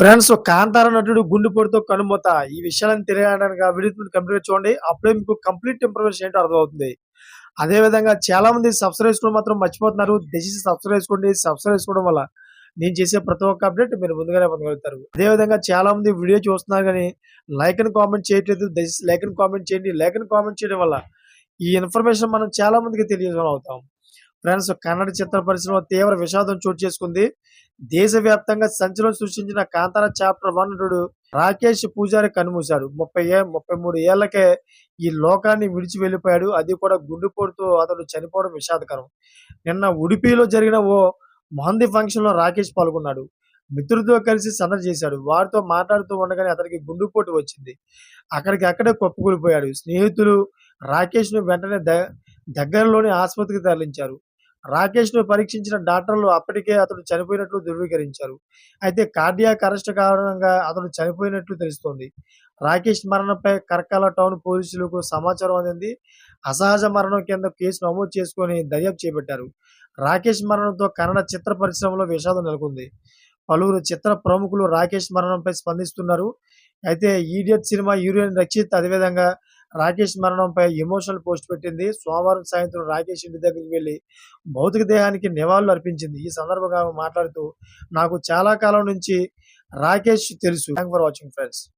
Friends Kantara నటుడు గుండెపోటుతో కనుమూత. ఈ విషయాలను తెలియడానికి ఆ వీడియో కంప్లీట్ చూడండి. అప్పుడే మీకు కంప్లీట్ ఇన్ఫర్మేషన్ ఏంటో అర్థమవుతుంది. అదే విధంగా చాలా మంది సబ్స్క్రైబ్ చేసుకోవడం మాత్రం మర్చిపోతున్నారు. దయచేసి సబ్స్క్రైబ్ చేసుకోండి. సబ్స్క్రైబ్ చేసుకోవడం వల్ల నేను చేసే ప్రతి ఒక్క అప్డేట్ మీరు ముందుగానే పొందగలుగుతారు. అదే విధంగా చాలా మంది వీడియో చూస్తున్నారు కానీ లైక్ అని కామెంట్ చేయట్లేదు. దయచేసి లైక్ అని కామెంట్ చేయండి. లైక్ అని కామెంట్ చేయడం వల్ల ఈ ఇన్ఫర్మేషన్ మనం చాలా మందికి తెలియజేయడం అవుతాం ఫ్రెండ్స్ కన్నడ చిత్ర పరిశ్రమ తీవ్ర విషాదం చోటు చేసుకుంది. దేశవ్యాప్తంగా సంచలనం సృష్టించిన కాంతార చాప్టర్ వన్ నటుడు రాకేష్ పూజారి కనుమూశాడు. ముప్పై ఏ ముప్పై మూడు ఏళ్ళకే ఈ లోకాన్ని విడిచి వెళ్ళిపోయాడు. అది కూడా గుండెపోటుతో అతడు చనిపోవడం విషాదకరం. నిన్న ఉడిపిలో జరిగిన ఓ మహంది ఫంక్షన్లో రాకేష్ పాల్గొన్నాడు. మిత్రులతో కలిసి సందడి చేశాడు. వారితో మాట్లాడుతూ ఉండగానే అతనికి గుండెపోటు వచ్చింది. అక్కడికి అక్కడే కొప్పుకూలిపోయాడు. స్నేహితులు రాకేష్ను వెంటనే ద- దగ్గరలోని ఆసుపత్రికి తరలించారు. రాకేష్ను పరీక్షించిన డాక్టర్లు అప్పటికే అతడు చనిపోయినట్లు ధృవీకరించారు. అయితే కార్డియాక్ అరెస్ట్ కారణంగా అతడు చనిపోయినట్లు తెలుస్తోంది. రాకేష్ మరణంపై కర్కాల టౌన్ పోలీసులకు సమాచారం అందింది. అసహజ మరణం కింద కేసు నమోదు చేసుకొని దర్యాప్తు చేపట్టారు. రాకేష్ మరణంతో కన్నడ చిత్ర పరిశ్రమలో విషాదం నెలకొంది. పలువురు చిత్ర ప్రముఖులు రాకేష్ మరణంపై స్పందిస్తున్నారు. అయితే ఈడియట్ సినిమా యూరియన్ రక్షిత్ అదేవిధంగా రాకేష్ మరణంపై ఎమోషనల్ పోస్ట్ పెట్టింది. సోమవారం సాయంత్రం రాకేష్ ఇంటి దగ్గరికి వెళ్ళి భౌతిక దేహానికి నివాళులు అర్పించింది. ఈ సందర్భంగా మాట్లాడుతూ నాకు చాలా కాలం నుంచి రాకేష్ తెలుసు. Thank for watching friends